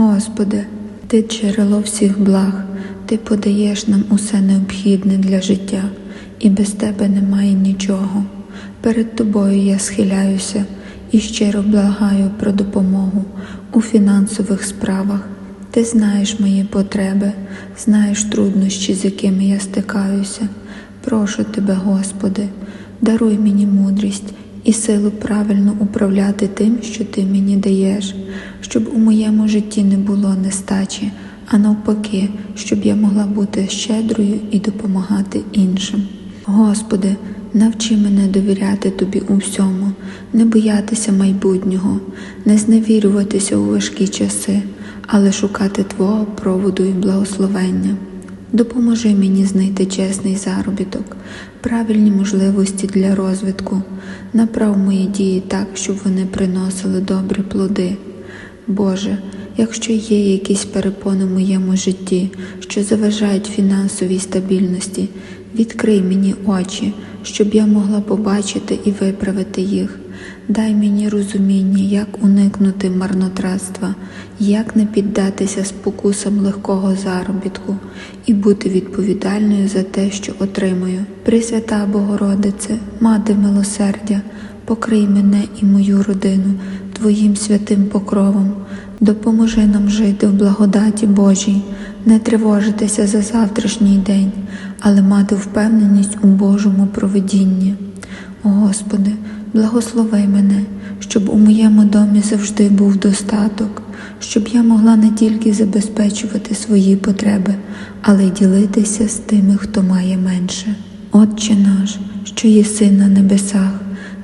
Господи, Ти джерело всіх благ, Ти подаєш нам усе необхідне для життя, і без Тебе немає нічого. Перед Тобою я схиляюся і щиро благаю про допомогу у фінансових справах. Ти знаєш мої потреби, знаєш труднощі, з якими я стикаюся. Прошу Тебе, Господи, даруй мені мудрість і силу правильно управляти тим, що Ти мені даєш, щоб у моєму житті не було нестачі, а навпаки, щоб я могла бути щедрою і допомагати іншим. Господи, навчи мене довіряти Тобі у всьому, не боятися майбутнього, не зневірюватися у важкі часи, але шукати Твого проводу і благословення. Допоможи мені знайти чесний заробіток, правильні можливості для розвитку, направ мої дії так, щоб вони приносили добрі плоди. Боже, якщо є якісь перепони в моєму житті, що заважають фінансовій стабільності, відкрий мені очі, щоб я могла побачити і виправити їх. Дай мені розуміння, як уникнути марнотратства, як не піддатися спокусам легкого заробітку і бути відповідальною за те, що отримую. Пресвята Богородице, Мати милосердя, покрий мене і мою родину Твоїм святим покровом. Допоможи нам жити в благодаті Божій, не тривожитися за завтрашній день, але мати впевненість у Божому провидінні. О Господи, благослови мене, щоб у моєму домі завжди був достаток, щоб я могла не тільки забезпечувати свої потреби, але й ділитися з тими, хто має менше. Отче наш, що єси на небесах,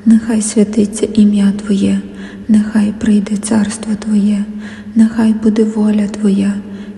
нехай святиться ім'я Твоє, нехай прийде царство Твоє, нехай буде воля Твоя,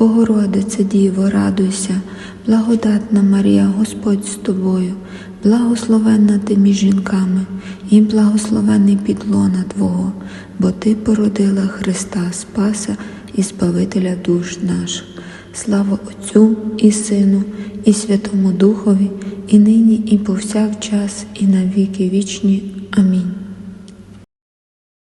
Богородице Діво, радуйся, благодатна Марія, Господь з тобою, благословенна ти між жінками, і благословений підлона Твого, бо Ти породила Христа Спаса і Збавителя душ наших. Слава Отцю і Сину, і Святому Духові, і нині, і повсякчас, і на віки вічні. Амінь.